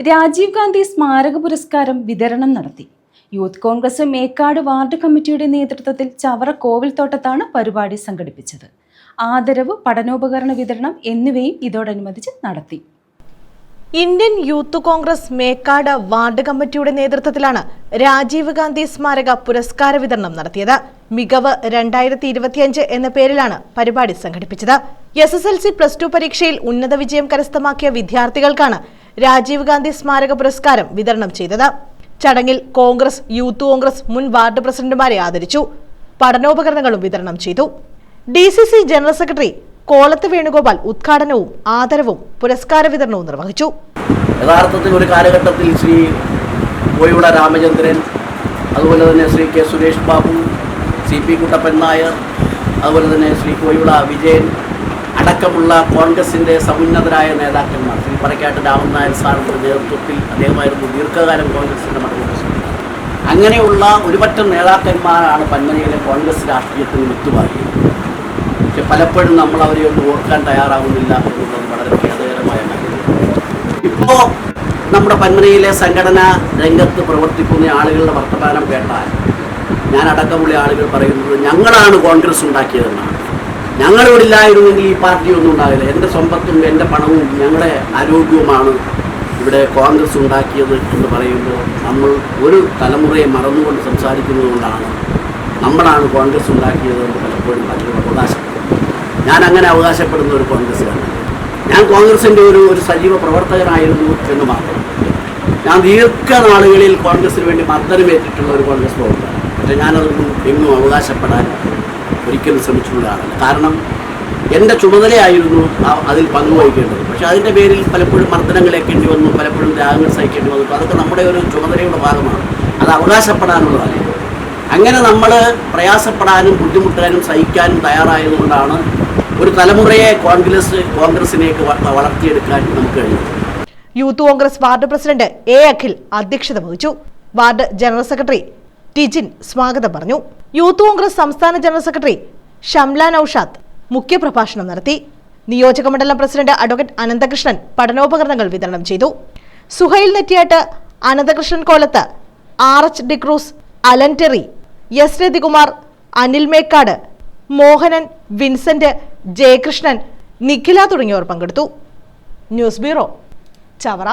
രാജീവ് ഗാന്ധി സ്മാരക പുരസ്കാരം വിതരണം നടത്തി. യൂത്ത് കോൺഗ്രസ് മേക്കാട് വാർഡ് കമ്മിറ്റിയുടെ നേതൃത്വത്തിൽ ചവറ കോവിൽത്തോട്ടത്താണ് പരിപാടി സംഘടിപ്പിച്ചത്. ആദരവ് പഠനോപകരണ വിതരണം എന്നിവയും ഇതോടനുബന്ധിച്ച് നടത്തി. Indian youth Congress Mekkad ward കമ്മിറ്റിയുടെ നേതൃത്വത്തിലാണ് രാജീവ് ഗാന്ധി സ്മാരക പുരസ്കാര വിതരണം നടത്തിയത്. മികവ് രണ്ടായിരത്തി ഇരുപത്തിയഞ്ച് എന്ന പേരിലാണ് പരിപാടി സംഘടിപ്പിച്ചത്. S S L C plus two പരീക്ഷയിൽ ഉന്നത വിജയം കരസ്ഥമാക്കിയ വിദ്യാർത്ഥികൾക്കാണ് രാജീവ് ഗാന്ധി സ്മാരക പുരസ്കാരം വിതരണം ചെയ്തത്. ചടങ്ങിൽ കോൺഗ്രസ് യൂത്ത് കോൺഗ്രസ് മുൻ വാർഡ് പ്രസിഡന്റുമാരെ ആദരിച്ചു. പഠനോപകരണങ്ങളും വിതരണം ചെയ്തു. D C C general secretary Kolath Venugopal ഉദ്ഘാടനവും ആദരവും പുരസ്കാര വിതരണവും നിർവഹിച്ചു. യഥാർത്ഥത്തിൽ ഒരു കാലഘട്ടത്തിൽ ശ്രീ കോയിവിള രാമചന്ദ്രൻ അതുപോലെ തന്നെ Shri K Suresh Babu C P Kuttappan Nair അതുപോലെ തന്നെ ശ്രീ കോയിവിള വിജയൻ അടക്കമുള്ള കോൺഗ്രസിന്റെ സമുന്നതരായ നേതാക്കന്മാർ ശ്രീ പറക്കാട്ട് രാമൻ നായർ സാറിന്റെ നേതൃത്വത്തിൽ അദ്ദേഹമായിരുന്നു ദീർഘകാലം കോൺഗ്രസിന്റെ മണ്ഡലം അങ്ങനെയുള്ള ഒരുപറ്റം നേതാക്കന്മാരാണ് പന്മനയിലെ കോൺഗ്രസ് രാഷ്ട്രീയത്തിന് വിത്തുപാകിയത് പക്ഷെ പലപ്പോഴും നമ്മൾ അവരെ ഒന്നും ഓർക്കാൻ തയ്യാറാവുന്നില്ല എന്നുള്ളത് വളരെ ഖേദകരമായ കാര്യമാണ് ഇപ്പോൾ നമ്മുടെ പന്മനയിലെ സംഘടനാ രംഗത്ത് പ്രവർത്തിക്കുന്ന ആളുകളുടെ വർത്തമാനം കേട്ടാൽ ഞാൻ അടക്കമുള്ള ആളുകൾ പറയുന്നത് ഞങ്ങളാണ് കോൺഗ്രസ് ഉണ്ടാക്കിയതെന്നാണ്. ഞങ്ങളിവിടില്ലായിരുന്നെങ്കിൽ ഈ പാർട്ടി ഒന്നും ഉണ്ടാകില്ല എന്റെ സമ്പത്തും എന്റെ പണവും ഞങ്ങളുടെ ആരോഗ്യവുമാണ് ഇവിടെ കോൺഗ്രസ് ഉണ്ടാക്കിയത് എന്ന് പറയുമ്പോൾ നമ്മൾ ഒരു തലമുറയെ മറന്നുകൊണ്ട് സംസാരിക്കുന്നത് കൊണ്ടാണ് നമ്മളാണ് കോൺഗ്രസ് ഉണ്ടാക്കിയത് എന്ന് പലപ്പോഴും പലരും അവകാശപ്പെടുന്നത്. ഞാൻ അങ്ങനെ അവകാശപ്പെടുന്ന ഒരു കോൺഗ്രസ്സുകാരൻ. ഞാൻ കോൺഗ്രസിന്റെ ഒരു ഒരു സജീവ പ്രവർത്തകനായിരുന്നു എന്ന് മാത്രം. ഞാൻ ദീർഘനാളുകളിൽ കോൺഗ്രസിന് വേണ്ടി മർദ്ദനമേറ്റിട്ടുള്ള ഒരു കോൺഗ്രസ് പ്രവർത്തകൻ. പക്ഷേ ഞാനതൊന്നും എങ്ങും അവകാശപ്പെടാൻ ഒരിക്കലും ശ്രമിച്ചിട്ടുള്ള ആളല്ല. കാരണം എന്റെ ചുമതലയായിരുന്നു അതിൽ പങ്കുവഹിക്കേണ്ടത്. പക്ഷേ അതിന്റെ പേരിൽ പലപ്പോഴും മർദ്ദനങ്ങൾ ഏക്കേണ്ടി വന്നു പലപ്പോഴും ത്യാഗങ്ങൾ സഹിക്കേണ്ടി വന്നു. അതൊക്കെ നമ്മുടെ ഒരു ചുമതലയുടെ ഭാഗമാണ്. അത് അവകാശപ്പെടാനുള്ളതാണ് അങ്ങനെ നമ്മൾ പ്രയാസപ്പെടാനും ബുദ്ധിമുട്ടാനും സഹിക്കാനും തയ്യാറായതുകൊണ്ടാണ് ഒരു തലമുറയെ കോൺഗ്രസ് കോൺഗ്രസിനേക്ക് വളർത്തിയെടുക്കാൻ നമുക്ക് കഴിഞ്ഞത്. Youth Congress ward president A Akhil അധ്യക്ഷത വഹിച്ചു. വാർഡ് ജനറൽ സെക്രട്ടറി ടിജിൻ സ്വാഗതം പറഞ്ഞു. യൂത്ത് കോൺഗ്രസ് സംസ്ഥാന ജനറൽ സെക്രട്ടറി ഷംല നൌഷാദ് മുഖ്യപ്രഭാഷണം നടത്തി. നിയോജക മണ്ഡലം പ്രസിഡന്റ് അഡ്വക്കേറ്റ് അനന്തകൃഷ്ണൻ പഠനോപകരണങ്ങൾ വിതരണം ചെയ്തു. Suhail Nettiyatt Ananthakrishnan Kolath R H D'Cruz Alan Terry S Rathikumar Anil Mekkad Mohanan Vincent Jayakrishnan Nikhila തുടങ്ങിയവർ പങ്കെടുത്തു. News bureau Chavara.